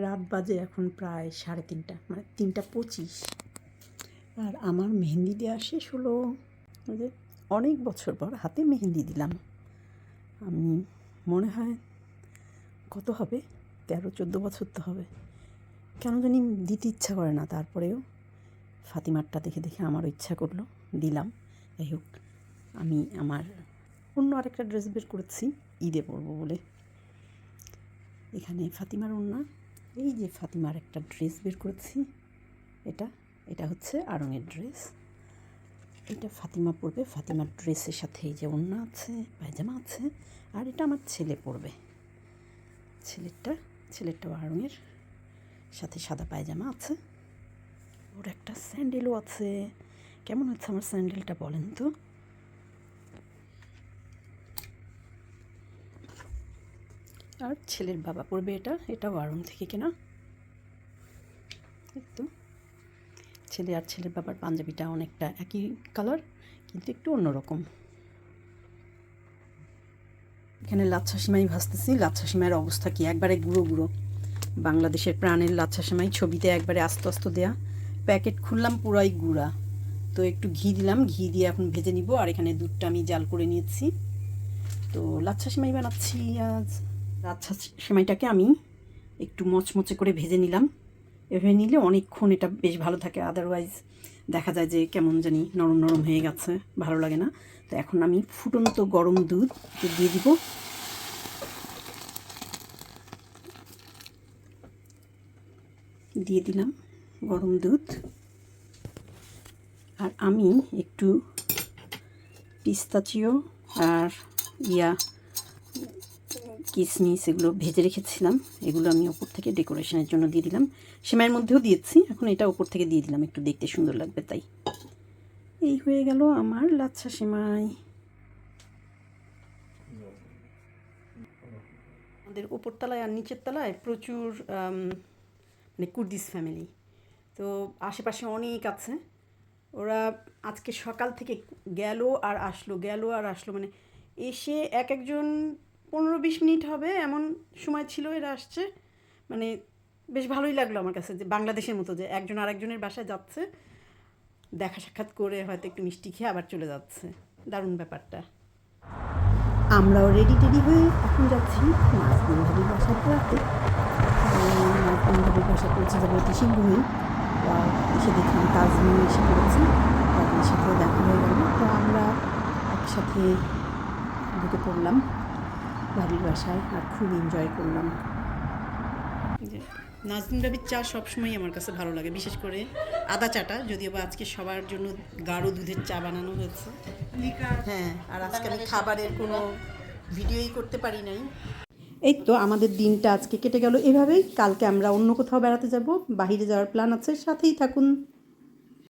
রাত বাজে এখন প্রায় সাড়ে তিনটা মানে তিনটা পঁচিশ। আর আমার মেহেন্দি দেওয়া শেষ হলো যে অনেক বছর পর হাতে মেহেন্দি দিলাম। আমি মনে হয় কত হবে? তেরো, চোদ্দ বছর তো হবে। কেন জানি দিতে ইচ্ছা করে না, তারপরেও ফাতিমারটা দেখে দেখে আমারও ইচ্ছা করল, দিলাম। যাই হোক, আমি আমার অন্য আরেকটা ড্রেস বের করেছি, ঈদে পরবো বলে। এখানে ফাতিমার ওড়না এই যে ফাতিমার একটা ড্রেস বের করেছি, এটা এটা হচ্ছে আরঙের ড্রেস। এটা ফাতিমা পরবে, ফাতিমার ড্রেসের সাথে এই যে ওড়না আছে, পায়জামা আছে, আর এটা আমার ছেলে পরবে। ছেলেরটা, ছেলেরটাও আড়ঙের, সাথে সাদা পায়জামা আছে। ওর একটা স্যান্ডেলও আছে। কেমন হচ্ছে আমার স্যান্ডেলটা বলেন তো? আর ছেলের বাবা পড়বে এটা? এটাও আড়ং থেকে কেনা? তো। ছেলে আর ছেলের বাবার পাঞ্জাবিটা অনেকটা একই কালার কিন্তু একটু অন্যরকম। এখানে লাচ্ছা সিমাই ভাজতেছি লাচ্ছা সিমাইয়ের অবস্থা কি? একবারে গুঁড়ো গুঁড়ো। বাংলাদেশের প্রাণের লাচ্ছা সিমাই ছবিতে একবারে আস্তে আস্তে দেয়া। প্যাকেট খুললাম, পুরাই গুঁড়া। তো একটু ঘি দিলাম। ঘি দিয়ে এখন ভেজে নিব। আর এখানে দুধটা আমি জাল করে নিয়েছি। তো লাচ্ছা সিমাই বানাচ্ছি আজ। লাচ্ছা সিমাইটাকে আমি একটু মচমচে করে ভেজে নিলাম। এভাবে নিলে অনেকক্ষণ এটা বেশ ভালো থাকে। আদারওয়াইজ দেখা যায় যে কেমন জানি নরম নরম হয়ে গেছে, ভালো লাগে না। তো এখন আমি ফুটন্ত গরম দুধ দিয়ে দিব। দিয়ে দিলাম গরম দুধ। আর আমি একটু পিস্তাচিও আর ইয়া কিসমিস এগুলো ভেজে রেখেছিলাম, এগুলো আমি ওপর থেকে ডেকোরেশনের জন্য দিয়ে দিলাম। সেমাইয়ের মধ্যেও দিয়েছি, এখন এটা ওপর থেকে দিয়ে দিলাম, একটু দেখতে সুন্দর লাগবে তাই। এই হয়ে গেল আমার লাচ্ছা সেমাই। আমাদের ওপর তলায় আর নিচের তলায় প্রচুর মানে কুর্দিস ফ্যামিলি। তো আশেপাশে অনেক আছে। ওরা আজকে সকাল থেকে গেল আর আসলো, গেল আর আসলো মানে এসে এক একজন পনেরো বিশ মিনিট হবে, এমন সময় ছিল, এরা আসছে। মানে বেশ ভালোই লাগল আমার কাছে যে বাংলাদেশের মতো যে একজন আরেকজনের বাসায় যাচ্ছে, দেখা সাক্ষাৎ করে হয়তো একটু মিষ্টি খেয়ে আবার চলে যাচ্ছে। দারুণ ব্যাপারটা। আমরাও রেডি টেডি হয়ে এখন যাচ্ছি নাজদিন ভাবির বাসায় পড়াতে। নাজদিন ভাবির বাসা পৌঁছে যাব শীঘ্রই এসে দেখলাম তাজমিন এসে পড়েছি, তাদের সাথে দেখা হয়ে গেল। তো আমরা একসাথে ঢুকে পড়লাম। ভাবির বাসায় আর খুব এনজয় করলাম। নাজদিন ভাবির চা সবসময় আমার কাছে ভালো লাগে বিশেষ করে আদা চাটা যদিও বা আজকে সবার জন্য গাঢ় দুধের চা বানানো হয়েছে। হ্যাঁ আর আজকে আমি খাবারের কোনো ভিডিওই করতে পারি নাই। এই তো আমাদের দিনটা আজকে কেটে গেল। এভাবেই কালকে আমরা অন্য কোথাও বেড়াতে যাব বাইরে যাওয়ার প্ল্যান আছে সাথেই থাকুন।